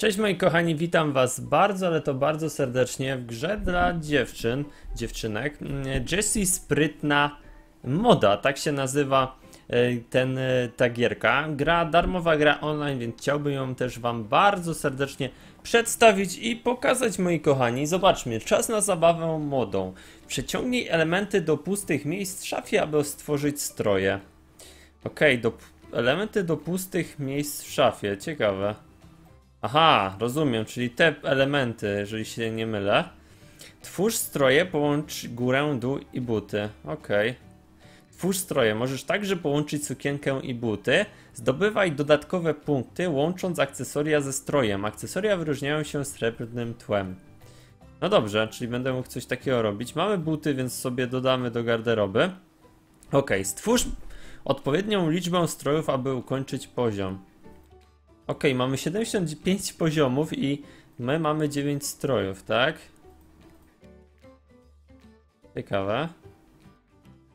Cześć moi kochani, witam was bardzo, ale to bardzo serdecznie w grze dla dziewczyn, dziewczynek. Jessie Sprytna Moda, tak się nazywa e, ten, e, ta gierka. Gra, darmowa gra online, więc chciałbym ją też wam bardzo serdecznie przedstawić i pokazać moi kochani. Zobaczmy, czas na zabawę modą. Przeciągnij elementy do pustych miejsc w szafie, aby stworzyć stroje. Okej, do, elementy do pustych miejsc w szafie, ciekawe. Aha, rozumiem, czyli te elementy, jeżeli się nie mylę. Twórz stroje, połącz górę, dół i buty. Okej. Twórz stroje, możesz także połączyć sukienkę i buty. Zdobywaj dodatkowe punkty, łącząc akcesoria ze strojem. Akcesoria wyróżniają się srebrnym tłem. No dobrze, czyli będę mógł coś takiego robić. Mamy buty, więc sobie dodamy do garderoby. Ok, stwórz odpowiednią liczbę strojów, aby ukończyć poziom. Ok, mamy 75 poziomów i my mamy 9 strojów, tak? Ciekawe.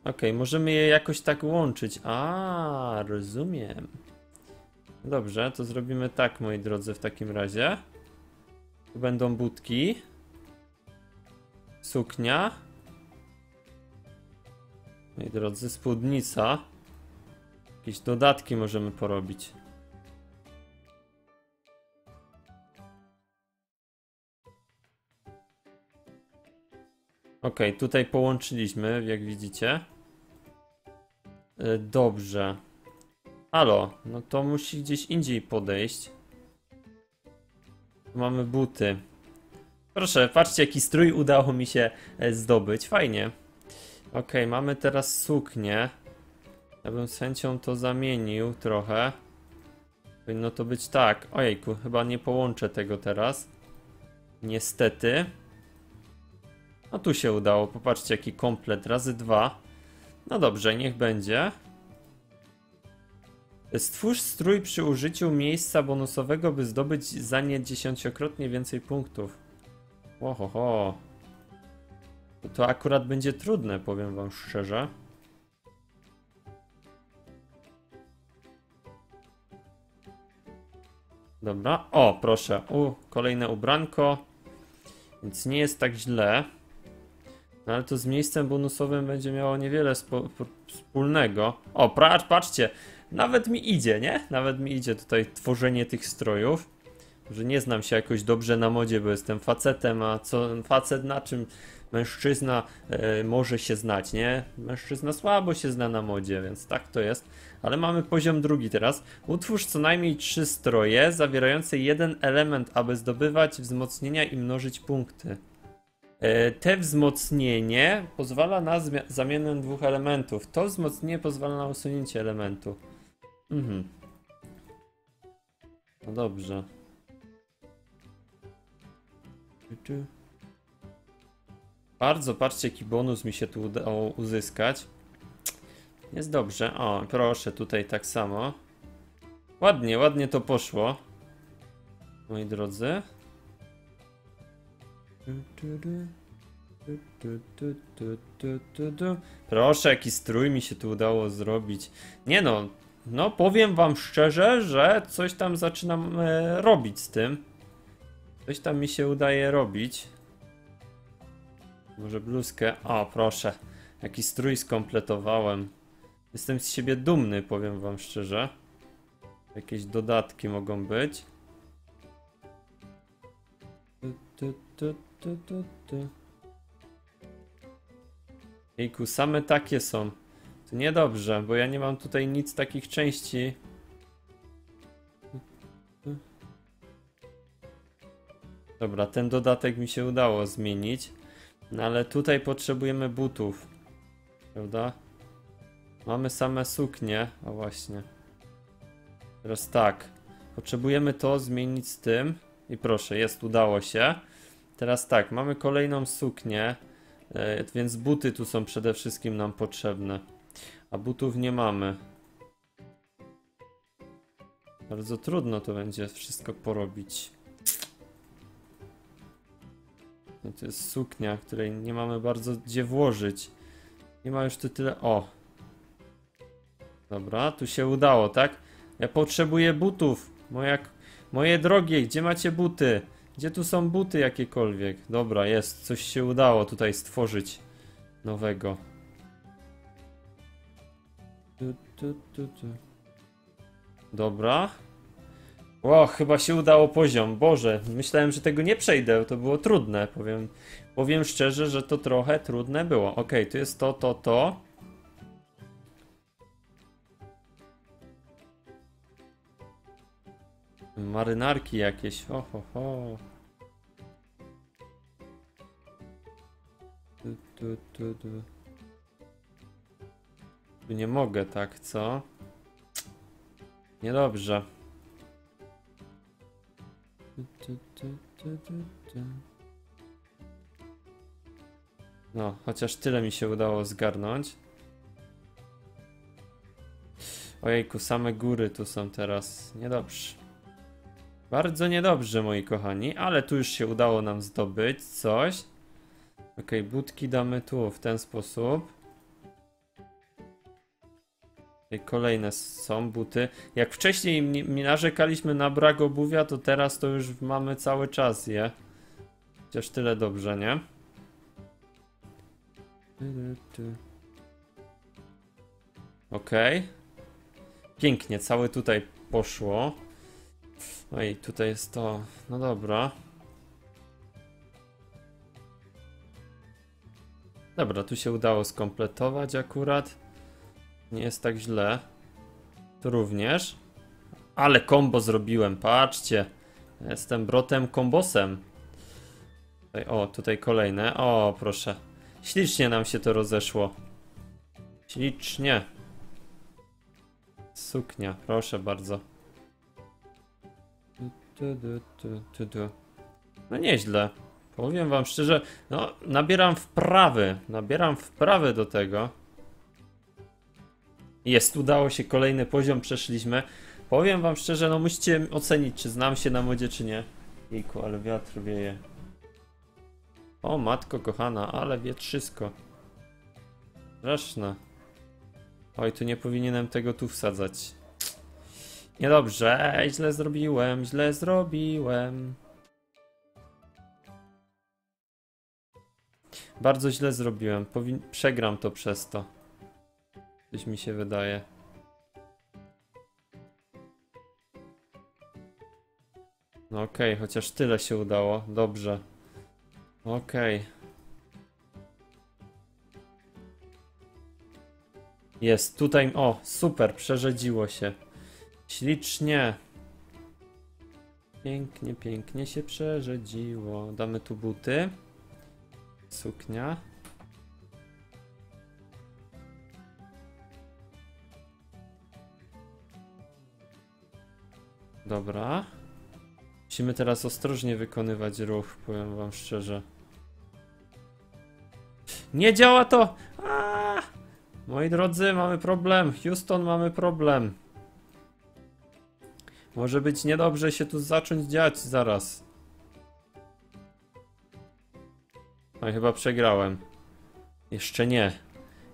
Ok, możemy je jakoś tak łączyć. A, rozumiem. Dobrze, to zrobimy tak, moi drodzy, w takim razie. Tu będą budki. Suknia. Moi drodzy, spódnica. Jakieś dodatki możemy porobić. Ok, tutaj połączyliśmy, jak widzicie. E, Dobrze. Halo, no to musi gdzieś indziej podejść. Mamy buty. Proszę, patrzcie jaki strój udało mi się e, zdobyć. Fajnie. Ok, mamy teraz suknię. Ja bym z chęcią to zamienił trochę. Powinno to być tak. Ojejku, chyba nie połączę tego teraz. Niestety. No tu się udało, popatrzcie jaki komplet, razy dwa. No dobrze, niech będzie. Stwórz strój przy użyciu miejsca bonusowego, by zdobyć za nie dziesięciokrotnie więcej punktów. Ohoho. To akurat będzie trudne, powiem wam szczerze. Dobra, o proszę, u, kolejne ubranko. Więc nie jest tak źle. No ale to z miejscem bonusowym będzie miało niewiele wspólnego. O, patrzcie, nawet mi idzie, nie? Nawet mi idzie tutaj tworzenie tych strojów. Że nie znam się jakoś dobrze na modzie, bo jestem facetem, a co facet na czym mężczyzna e, może się znać, nie? Mężczyzna słabo się zna na modzie, więc tak to jest. Ale mamy poziom drugi teraz. Utwórz co najmniej trzy stroje zawierające jeden element, aby zdobywać wzmocnienia i mnożyć punkty. E, te wzmocnienie pozwala na zamianę dwóch elementów. To wzmocnienie pozwala na usunięcie elementu. Mhm. No dobrze. Bardzo, patrzcie jaki bonus mi się tu udało uzyskać. Jest dobrze. O, proszę, tutaj tak samo. Ładnie, ładnie to poszło. Moi drodzy. Proszę, jaki strój mi się tu udało zrobić. Nie no, no powiem wam szczerze, że coś tam zaczynam e, robić z tym. Coś tam mi się udaje robić. Może bluzkę. O, proszę. Jaki strój skompletowałem. Jestem z siebie dumny, powiem wam szczerze. Jakieś dodatki mogą być. Tu, tu, tu, tu. Jejku, same takie są. To niedobrze, bo ja nie mam tutaj nic takich części. Dobra, ten dodatek mi się udało zmienić. No ale tutaj potrzebujemy butów. Prawda? Mamy same suknie. O właśnie. Teraz tak. Potrzebujemy to zmienić z tym. I proszę, jest, udało się. Teraz tak, mamy kolejną suknię, e, więc buty tu są przede wszystkim nam potrzebne. A butów nie mamy. Bardzo trudno to będzie wszystko porobić. No to jest suknia, której nie mamy bardzo gdzie włożyć. Nie ma już tu tyle... O! Dobra, tu się udało, tak? Ja potrzebuję butów. Moja Moje drogie, gdzie macie buty? Gdzie tu są buty jakiekolwiek? Dobra, jest, coś się udało tutaj stworzyć nowego. Tu, tu, tu, tu. Dobra. O, chyba się udało poziom. Boże, myślałem, że tego nie przejdę, to było trudne. Powiem, powiem szczerze, że to trochę trudne było. Ok, tu jest to, to, to. Marynarki jakieś. Ho, ho, ho. Tu, nie mogę, tak, co? Niedobrze. No, chociaż tyle mi się udało zgarnąć. Ojejku, same góry tu są teraz. Niedobrze. Bardzo niedobrze, moi kochani, ale tu już się udało nam zdobyć coś. Ok, budki damy tu w ten sposób. I kolejne są buty. Jak wcześniej mi narzekaliśmy na brak obuwia, to teraz to już mamy cały czas je. Chociaż tyle dobrze, nie? Okej. Pięknie, całe tutaj poszło. Oj, tutaj jest to. No dobra. Dobra, tu się udało skompletować akurat. Nie jest tak źle. Tu również. Ale kombo zrobiłem, patrzcie. Jestem brotem kombosem. O, tutaj kolejne. O, proszę. Ślicznie nam się to rozeszło. Ślicznie. Suknia, proszę bardzo. No nieźle. Powiem wam szczerze, no nabieram wprawy. Nabieram wprawy do tego. Jest, udało się, kolejny poziom przeszliśmy. Powiem wam szczerze, no musicie ocenić, czy znam się na modzie, czy nie. Jejku, ale wiatr wieje. O, matko kochana, ale wietrzysko. Straszne. Oj, tu nie powinienem tego tu wsadzać. Niedobrze, źle zrobiłem, źle zrobiłem. Bardzo źle zrobiłem, Powin przegram to przez to. Coś mi się wydaje. No okej, chociaż tyle się udało, dobrze. Okej. Jest, tutaj, o, super, przerzedziło się. Ślicznie. Pięknie, pięknie się przerzedziło. Damy tu buty. Suknia. Dobra. Musimy teraz ostrożnie wykonywać ruch, powiem wam szczerze. Nie działa to! Aaaa! Moi drodzy, mamy problem. Houston, mamy problem. Może być niedobrze się tu zacząć dziać zaraz. Oj, chyba przegrałem. Jeszcze nie.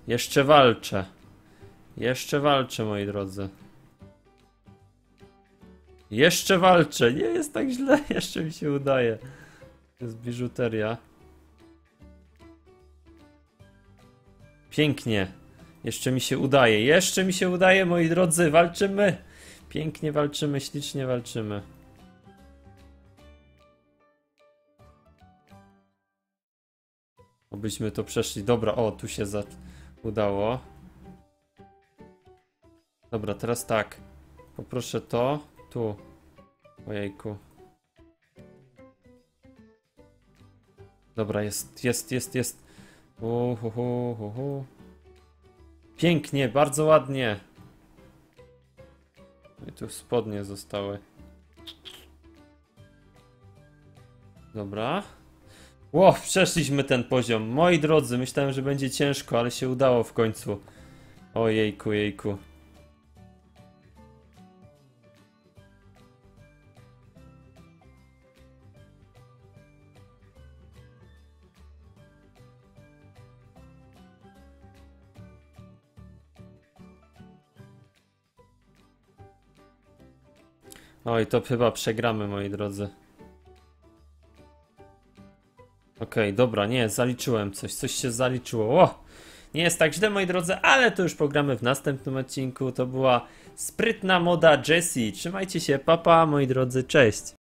Jeszcze walczę. Jeszcze walczę, moi drodzy. Jeszcze walczę. Nie jest tak źle. Jeszcze mi się udaje. To jest biżuteria. Pięknie. Jeszcze mi się udaje. Jeszcze mi się udaje, moi drodzy. Walczymy. Pięknie walczymy, ślicznie walczymy. Obyśmy to przeszli. Dobra, o, tu się za... udało. Dobra, teraz tak. Poproszę to. Tu. Ojejku. Dobra, jest, jest, jest, jest. Uhuhu, uhuhu. Pięknie, bardzo ładnie. Tu spodnie zostały. Dobra. Ło, przeszliśmy ten poziom. Moi drodzy, myślałem, że będzie ciężko, ale się udało w końcu. Ojejku, jejku. Oj, to chyba przegramy, moi drodzy. Okej, dobra, nie, zaliczyłem coś, coś się zaliczyło. O! Nie jest tak źle, moi drodzy, ale to już pogramy w następnym odcinku. To była sprytna moda Jessie. Trzymajcie się, papa, moi drodzy, cześć.